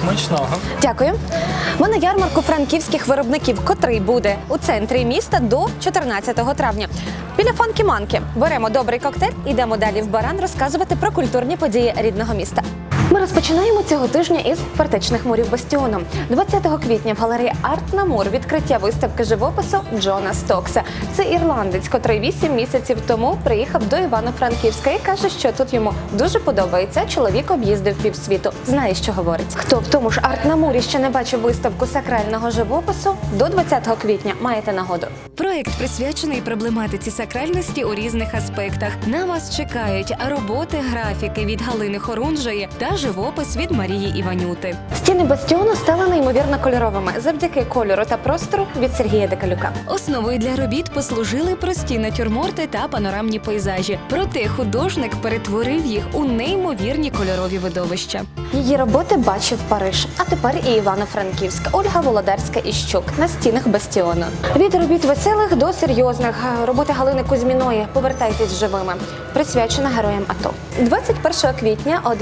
Смачного. Дякую. Ми на ярмарку франківських виробників, котрий буде у центрі міста до 14 травня. Біля фанкі манки беремо добрий коктейль, ідемо далі в баран розказувати про культурні події рідного міста. Ми розпочинаємо цього тижня із фортечних мурів Бастіону. 20 квітня в галереї Арт Намур відкриття виставки живопису Джона Стокса. Це ірландець, котрий 8 місяців тому приїхав до Івано-Франківська і каже, що тут йому дуже подобається. Чоловік об'їздив півсвіту. Знає, що говорить. Хто в тому ж Арт Намурі ще не бачив виставку сакрального живопису? До 20 квітня маєте нагоду. Проект присвячений проблематиці сакральності у різних аспектах. На вас чекають роботи, графіки від Галини Хорунжої та живопис від Марії Іванюти. Стіни бастіону стали неймовірно кольоровими завдяки кольору та простору від Сергія Декалюка. Основою для робіт послужили прості натюрморти та панорамні пейзажі. Проте художник перетворив їх у неймовірні кольорові видовища. Її роботи бачив Париж, а тепер і Івано-Франківськ. Ольга Володарська і Щук на стінах бастіону. Від робіт веселих до серйозних роботи Галини Кузьміної Повертайтесь живими, присвячена героям АТО. 21 квітня о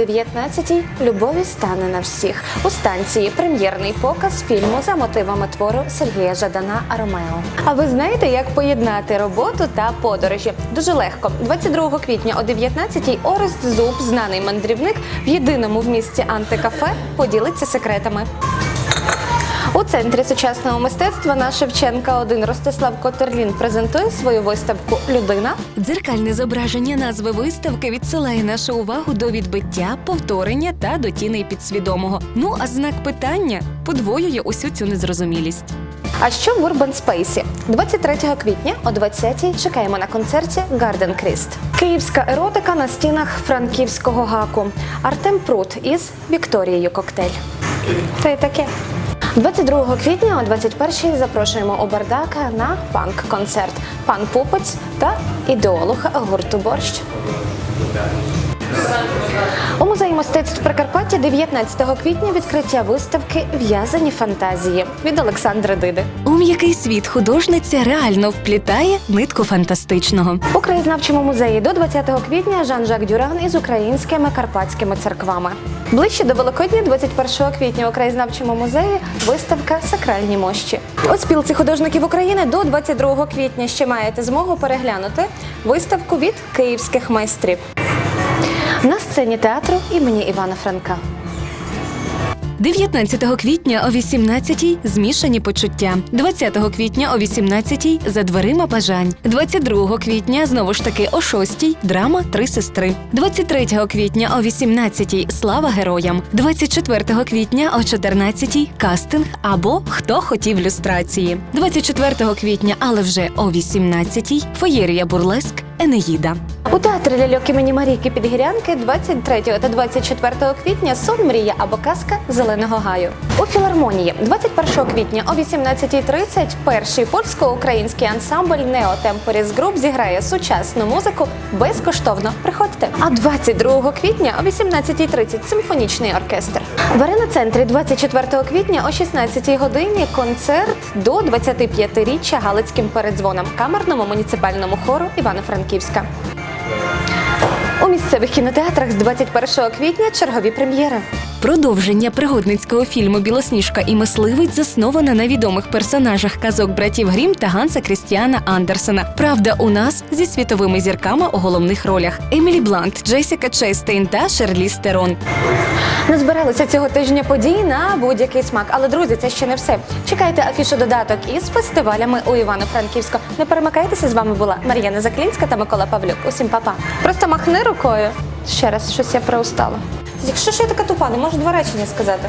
19-й любові стане на всіх. У станції прем'єрний показ фільму за мотивами твору Сергія Жадана Ромео. А ви знаєте, як поєднати роботу та подорожі? Дуже легко. 22 квітня о 19-й Орест Зуб, знаний мандрівник, в єдиному в місті антикафе поділиться секретами. У центрі сучасного мистецтва на Шевченка 1 Ростислав Котерлін презентує свою виставку Людина. Дзеркальне зображення назви виставки відсилає нашу увагу до відбиття, повторення та до тіней підсвідомого. Ну а знак питання подвоює усю цю незрозумілість. А що в Urban Space? 23 квітня о 20-й чекаємо на концерті Garden Christ. Київська еротика на стінах франківського гаку. Артем Прут із Вікторією Коктейль. Та й таке. 22 квітня о 21-й запрошуємо у Бардака на панк-концерт. Пан Пупець та ідеолог гурту Борщ. У музеї мистецтв Прикарпаття 19 квітня відкриття виставки В'язані фантазії від Олександра Диди. У м'який світ художниця реально вплітає нитку фантастичного. У краєзнавчому музеї до 20 квітня Жан-Жак Дюран із українськими карпатськими церквами. Ближче до Великодня, 21 квітня у краєзнавчому музеї виставка Сакральні мощі. У спілці художників України до 22 квітня ще маєте змогу переглянути виставку від київських майстрів. На сцені театру імені Івана Франка. 19 квітня о 18-й змішані почуття. 20 квітня о 18-й за дверима бажань. 22 квітня знову ж таки о 6-й драма Три сестри. 23 квітня о 18-й слава героям. 24 квітня о 14-й кастинг або хто хотів люстрації. 24 квітня, але вже о 18-й феєрія бурлеск Енеїда. У театрі ляльок імені Марійки Підгірянки 23 та 24 квітня сон мрія або казка зеленого гаю. У філармонії 21 квітня о 18.30 перший польсько-український ансамбль Нео Темпоріс Груп зіграє сучасну музику безкоштовно. Приходьте. А 22 квітня о 18.30 симфонічний оркестр. В арена центрі 24 квітня о 16 годині концерт до 25-річчя Галицьким передзвоном камерному муніципальному хору Івано-Франківська. У місцевих кінотеатрах з 21 квітня чергові прем'єри. Продовження пригодницького фільму Білосніжка і мисливець засноване на відомих персонажах казок братів Грім та Ганса Крістіана Андерсена. Правда, у нас зі світовими зірками у головних ролях: Емілі Блант, Джесіка Честейн та Шерлі Стерон. Назбиралися цього тижня подій на будь-який смак. Але друзі, це ще не все. Чекайте афішу додаток із фестивалями у Івано-Франківську. Не перемикайтеся. З вами була Мар'яна Заклінська та Микола Павлюк. Усім па-па. Просто махни рукою. Ще раз щось я проустала. Якщо ж я така тупа, не можу два речення сказати.